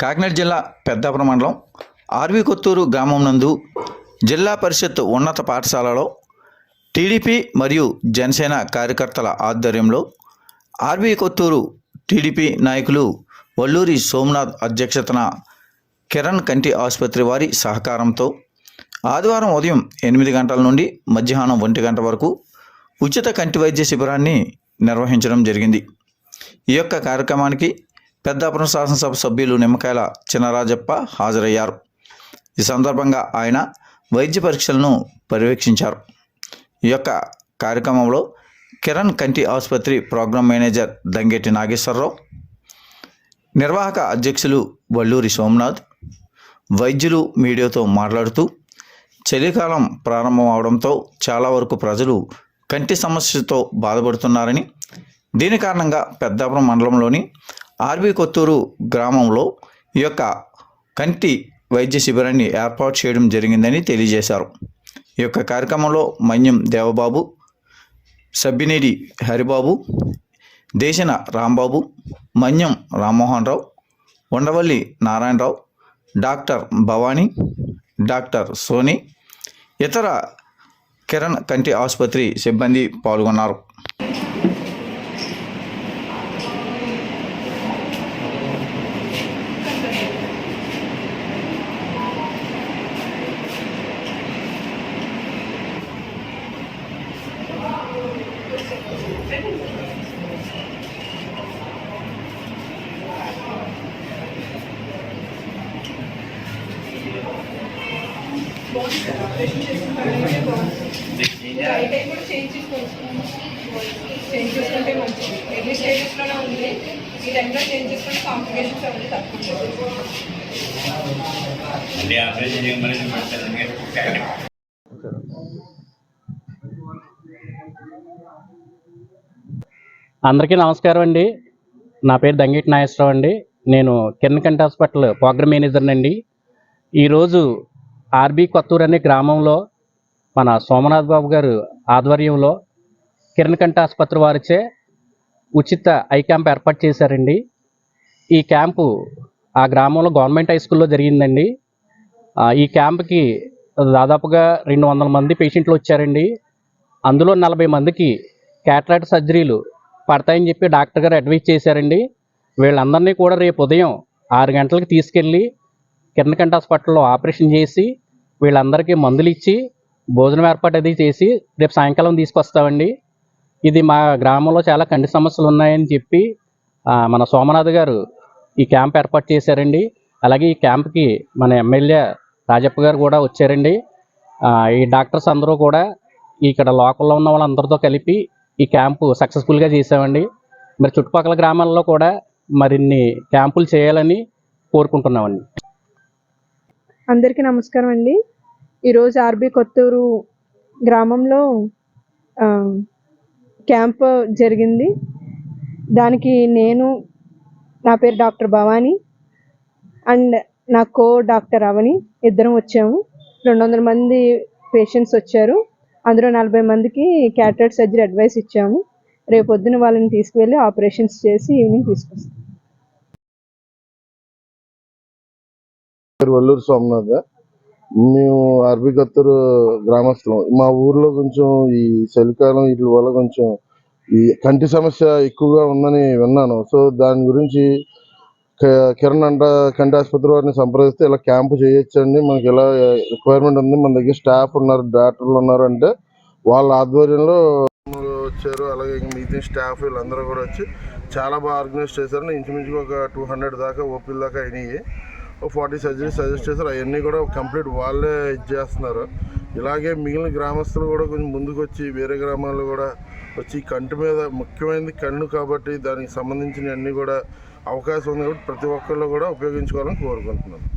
కాకినాడ జిల్లా పెద్దాపురం మండలం ఆర్వి కొత్తూరు గ్రామం నందు జిల్లా పరిషత్ ఉన్నత పాఠశాలలో టీడీపీ మరియు జనసేన కార్యకర్తల ఆధ్వర్యంలో ఆర్వి కొత్తూరు టీడీపీ నాయకులు వల్లూరి సోమనాథ్ అధ్యక్షతన కిరణ్ కంటి ఆసుపత్రి వారి సహకారంతో ఆదివారం ఉదయం ఎనిమిది గంటల నుండి మధ్యాహ్నం ఒంటి గంట వరకు ఉచిత కంటి వైద్య శిబిరాన్ని నిర్వహించడం జరిగింది. ఈ యొక్క కార్యక్రమానికి పెద్దాపురం శాసనసభ సభ్యులు నిమ్మకాయల చినరాజప్ప హాజరయ్యారు. ఈ సందర్భంగా ఆయన వైద్య పరీక్షలను పర్యవేక్షించారు. ఈ యొక్క కార్యక్రమంలో కిరణ్ కంటి ఆసుపత్రి ప్రోగ్రాం మేనేజర్ దంగేటి నాగేశ్వరరావు నిర్వాహక అధ్యక్షులు వల్లూరి సోమనాథ్ వైద్యులు మీడియాతో మాట్లాడుతూ చలికాలం ప్రారంభం అవడంతో చాలా వరకు ప్రజలు కంటి సమస్యతో బాధపడుతున్నారని దీని కారణంగా పెద్దాపురం మండలంలోని ఆర్బీ కొత్తూరు గ్రామంలో ఈ యొక్క కంటి వైద్య శిబిరాన్ని ఏర్పాటు చేయడం జరిగిందని తెలియజేశారు. ఈ యొక్క కార్యక్రమంలో మన్యం దేవబాబు సబ్బినేడి హరిబాబు దేశన రాంబాబు మన్యం రామ్మోహన్ రావు ఉండవల్లి నారాయణరావు డాక్టర్ భవానీ డాక్టర్ సోని ఇతర కిరణ్ కంటి ఆసుపత్రి సిబ్బంది పాల్గొన్నారు. కూడా చేంజ్ చేంజ్ చేసుకుంటే మంచిది స్టేజెస్లోనే ఉంది ఈ టైంలో చేంజ్ చేసుకుంటే కాంప్లికేషన్స్ అనేది తక్కువ అందరికీ నమస్కారం అండి. నా పేరు దంగిటి నాగేశ్వరరావు అండి. నేను కిరణ్ కంటి హాస్పిటల్ ప్రోగ్రామ్ మేనేజర్ని అండి. ఈరోజు ఆర్బీ కొత్తూరు అనే గ్రామంలో మన సోమనాథ్ బాబు గారు ఆధ్వర్యంలో కిరణ్ కంఠ ఆసుపత్రి వారిచే ఉచిత ఐ క్యాంప్ ఏర్పాటు చేశారండి. ఈ క్యాంపు ఆ గ్రామంలో గవర్నమెంట్ హై స్కూల్లో జరిగిందండి. ఈ క్యాంప్కి దాదాపుగా రెండు వందల మంది పేషెంట్లు వచ్చారండి. అందులో నలభై మందికి క్యాటరాక్ట్ సర్జరీలు పడతాయని చెప్పి డాక్టర్ గారు అడ్వైజ్ చేశారండి. వీళ్ళందరినీ కూడా రేపు ఉదయం ఆరు గంటలకు తీసుకెళ్ళి కిరణకంట హాస్పిటల్లో ఆపరేషన్ చేసి వీళ్ళందరికీ మందులు ఇచ్చి భోజనం ఏర్పాటు అది చేసి రేపు సాయంకాలం తీసుకొస్తామండి. ఇది మా గ్రామంలో చాలా కంటి సమస్యలు ఉన్నాయని చెప్పి మన సోమనాథ్ గారు ఈ క్యాంప్ ఏర్పాటు చేశారండి. అలాగే ఈ క్యాంప్కి మన ఎమ్మెల్యే రాజప్ప గారు కూడా వచ్చారండి. ఈ డాక్టర్స్ అందరూ కూడా ఇక్కడ లోకల్లో ఉన్న వాళ్ళందరితో కలిపి ఈ క్యాంపు సక్సెస్ఫుల్గా చేసామండి మరి చుట్టుపక్కల గ్రామాల్లో కూడా మరిన్ని క్యాంపులు చేయాలని కోరుకుంటున్నామండి. అందరికీ నమస్కారం అండి. ఈరోజు ఆర్బీ కొత్తూరు గ్రామంలో క్యాంప్ జరిగింది. దానికి నేను నా పేరు డాక్టర్ భవానీ అండ్ నా కో డాక్టర్ అవని ఇద్దరం వచ్చాము. రెండు వందల మంది పేషెంట్స్ వచ్చారు. అందులో నలభై మందికి క్యాటరేట్ సర్జరీ అడ్వైస్ ఇచ్చాము. రేపు పొద్దున వాళ్ళని తీసుకువెళ్ళి ఆపరేషన్స్ చేసి ఈవినింగ్ తీసుకొస్తాం. పేరు వల్లూరు సోమనాథ్ మేము అరబికత్తూరు గ్రామస్తులం మా ఊర్లో కొంచెం ఈ చలికాలం వీటి వల్ల కొంచెం ఈ కంటి సమస్య ఎక్కువగా ఉందని విన్నాను. సో దాని గురించి కిరణ్ అంట కంటి ఆసుపత్రి వారిని సంప్రదిస్తే ఇలా క్యాంపు చేయొచ్చండి. మనకి ఇలా రిక్వైర్మెంట్ ఉంది? మన దగ్గర స్టాఫ్ ఉన్నారు డాక్టర్లు ఉన్నారు అంటే వాళ్ళ ఆధ్వర్యంలో వచ్చారు. అలాగే మిగతా స్టాఫ్ వీళ్ళందరూ కూడా వచ్చి చాలా బాగా ఆర్గనైజ్ చేశారు ఇంచుమించుగా ఒక టూ హండ్రెడ్ దాకా ఓపీల దాకా అయినాయి. ఫార్టీ సర్జరీస్ సజెస్ట్ చేశారు. అవన్నీ కూడా కంప్లీట్ వాళ్ళే ఇది చేస్తున్నారు ఇలాగే మిగిలిన గ్రామస్తులు కూడా కొంచెం ముందుకు వచ్చి వేరే గ్రామాల్లో కూడా వచ్చి కంటి మీద ముఖ్యమైనది కన్ను కాబట్టి దానికి సంబంధించిన అన్నీ కూడా అవకాశం ఉంది కాబట్టి ప్రతి ఒక్కళ్ళు కూడా ఉపయోగించుకోవాలని కోరుకుంటున్నాను